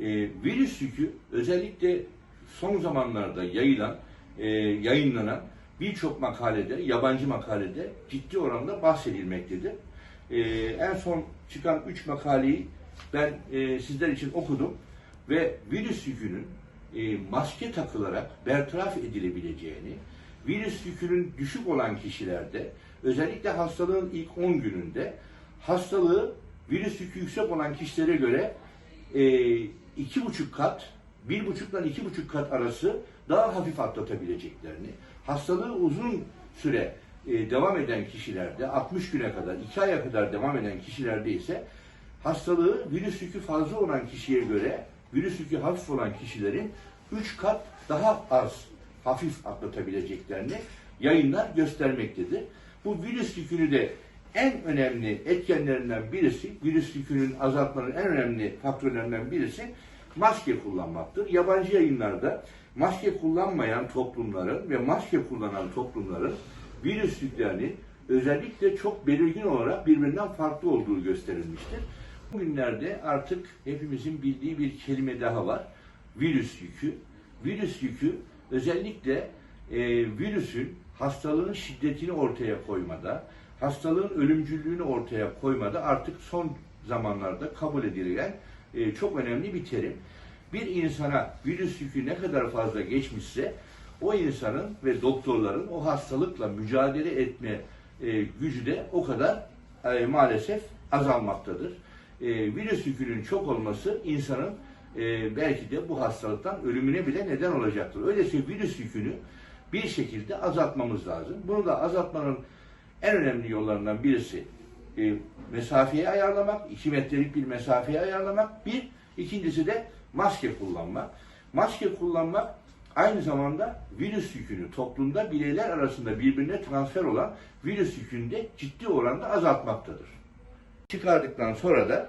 E, virüs yükü özellikle son zamanlarda yayılan, e, yayınlanan birçok makalede, yabancı makalede ciddi oranda bahsedilmektedir. E, en son çıkan üç makaleyi ben e, sizler için okudum ve virüs yükünün e, maske takılarak bertaraf edilebileceğini, virüs yükünün düşük olan kişilerde özellikle hastalığın ilk 10 gününde hastalığı virüs yükü yüksek olan kişilere göre e, iki buçuk kat, bir buçuktan iki buçuk kat arası daha hafif atlatabileceklerini, hastalığı uzun süre e, devam eden kişilerde, 60 güne kadar, 2 aya kadar devam eden kişilerde ise hastalığı virüs yükü fazla olan kişiye göre, virüs yükü hafif olan kişilerin 3 kat daha az hafif atlatabileceklerini yayınlar göstermektedir. Bu virüs yükünü de en önemli etkenlerinden birisi, virüs yükünün azaltmanın en önemli faktörlerinden birisi maske kullanmaktır. Yabancı yayınlarda maske kullanmayan toplumların ve maske kullanan toplumların virüs yüklerinin özellikle çok belirgin olarak birbirinden farklı olduğu gösterilmiştir. Bugünlerde artık hepimizin bildiği bir kelime daha var. Virüs yükü. Virüs yükü özellikle e, virüsün hastalığın şiddetini ortaya koymada, hastalığın ölümcüllüğünü ortaya koymada artık son zamanlarda kabul edilen e, çok önemli bir terim. Bir insana virüs yükü ne kadar fazla geçmişse o insanın ve doktorların o hastalıkla mücadele etme e, gücü de o kadar e, maalesef azalmaktadır. E, virüs yükünün çok olması insanın e, belki de bu hastalıktan ölümüne bile neden olacaktır. Öyleyse virüs yükünü bir şekilde azaltmamız lazım. Bunu da azaltmanın en önemli yollarından birisi e, mesafeyi ayarlamak, 2 metrelik bir mesafeyi ayarlamak. Bir, ikincisi de maske kullanmak. Maske kullanmak aynı zamanda virüs yükünü toplumda bireyler arasında birbirine transfer olan virüs yükünü de ciddi oranda azaltmaktadır. Çıkardıktan sonra da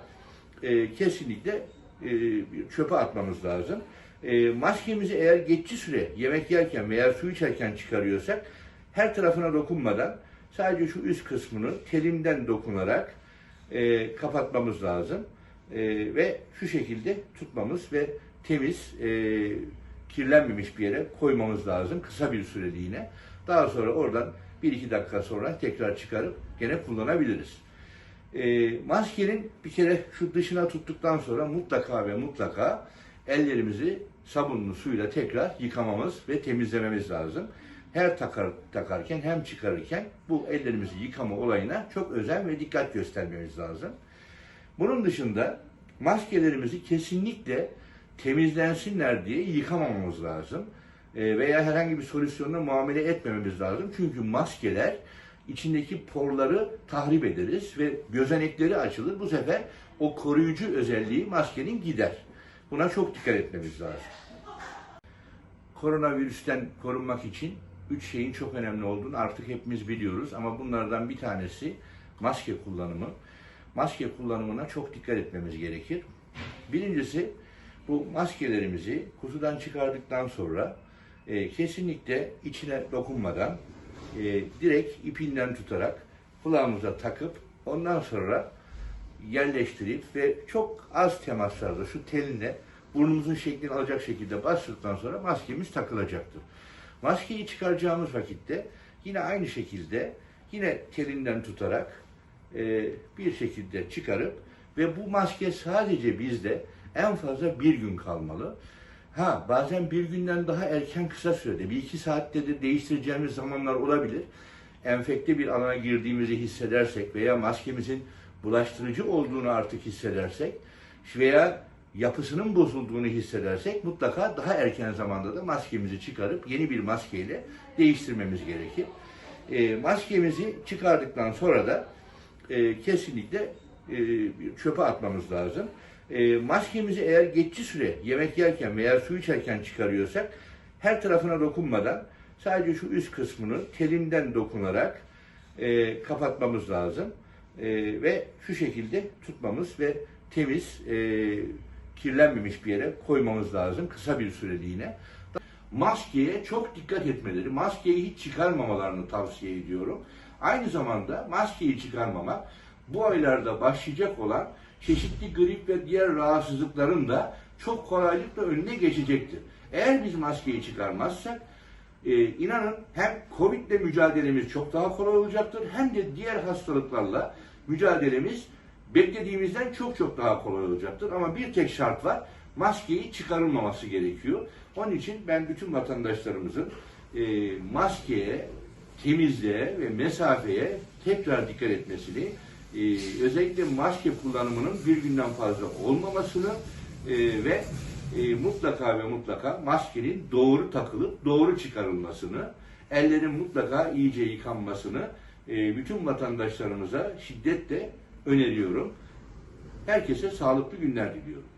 e, kesinlikle e, çöpe atmamız lazım. E, maskemizi eğer geçici süre yemek yerken veya su içerken çıkarıyorsak her tarafına dokunmadan sadece şu üst kısmını telinden dokunarak e, kapatmamız lazım. E, ve şu şekilde tutmamız ve temiz, e, kirlenmemiş bir yere koymamız lazım kısa bir süreliğine. Daha sonra oradan 1-2 dakika sonra tekrar çıkarıp gene kullanabiliriz. E, maskenin bir kere şu dışına tuttuktan sonra mutlaka ve mutlaka ellerimizi sabunlu suyla tekrar yıkamamız ve temizlememiz lazım. Her takar, takarken hem çıkarırken bu ellerimizi yıkama olayına çok özen ve dikkat göstermemiz lazım. Bunun dışında maskelerimizi kesinlikle temizlensinler diye yıkamamamız lazım. E, veya herhangi bir solüsyonla muamele etmememiz lazım. Çünkü maskeler içindeki porları tahrip ederiz ve gözenekleri açılır. Bu sefer o koruyucu özelliği maskenin gider. Buna çok dikkat etmemiz lazım. Koronavirüsten korunmak için üç şeyin çok önemli olduğunu artık hepimiz biliyoruz ama bunlardan bir tanesi maske kullanımı. Maske kullanımına çok dikkat etmemiz gerekir. Birincisi bu maskelerimizi kutudan çıkardıktan sonra e, kesinlikle içine dokunmadan e, direkt ipinden tutarak kulağımıza takıp ondan sonra yerleştirip ve çok az temaslarda şu teline burnumuzun şeklini alacak şekilde bastıktan sonra maskemiz takılacaktır. Maskeyi çıkaracağımız vakitte yine aynı şekilde yine telinden tutarak e, bir şekilde çıkarıp ve bu maske sadece bizde en fazla bir gün kalmalı. Ha bazen bir günden daha erken kısa sürede bir iki saatte de değiştireceğimiz zamanlar olabilir. Enfekte bir alana girdiğimizi hissedersek veya maskemizin bulaştırıcı olduğunu artık hissedersek veya yapısının bozulduğunu hissedersek mutlaka daha erken zamanda da maskemizi çıkarıp yeni bir maskeyle değiştirmemiz gerekir. E, maskemizi çıkardıktan sonra da e, kesinlikle e, çöpe atmamız lazım. E, maskemizi eğer geçici süre yemek yerken veya su içerken çıkarıyorsak her tarafına dokunmadan sadece şu üst kısmını telinden dokunarak e, kapatmamız lazım. E, ve şu şekilde tutmamız ve temiz, e, kirlenmemiş bir yere koymamız lazım kısa bir süreliğine. Maskeye çok dikkat etmeleri, maskeyi hiç çıkarmamalarını tavsiye ediyorum. Aynı zamanda maskeyi çıkarmamak bu aylarda başlayacak olan çeşitli grip ve diğer rahatsızlıkların da çok kolaylıkla önüne geçecektir. Eğer biz maskeyi çıkarmazsak e, inanın hem Covid ile mücadelemiz çok daha kolay olacaktır hem de diğer hastalıklarla mücadelemiz beklediğimizden çok çok daha kolay olacaktır. Ama bir tek şart var. Maskeyi çıkarılmaması gerekiyor. Onun için ben bütün vatandaşlarımızın e, maskeye, temizliğe ve mesafeye tekrar dikkat etmesini, e, özellikle maske kullanımının bir günden fazla olmamasını e, ve e, mutlaka ve mutlaka maskenin doğru takılıp doğru çıkarılmasını, ellerin mutlaka iyice yıkanmasını e, bütün vatandaşlarımıza şiddetle öneriyorum. Herkese sağlıklı günler diliyorum.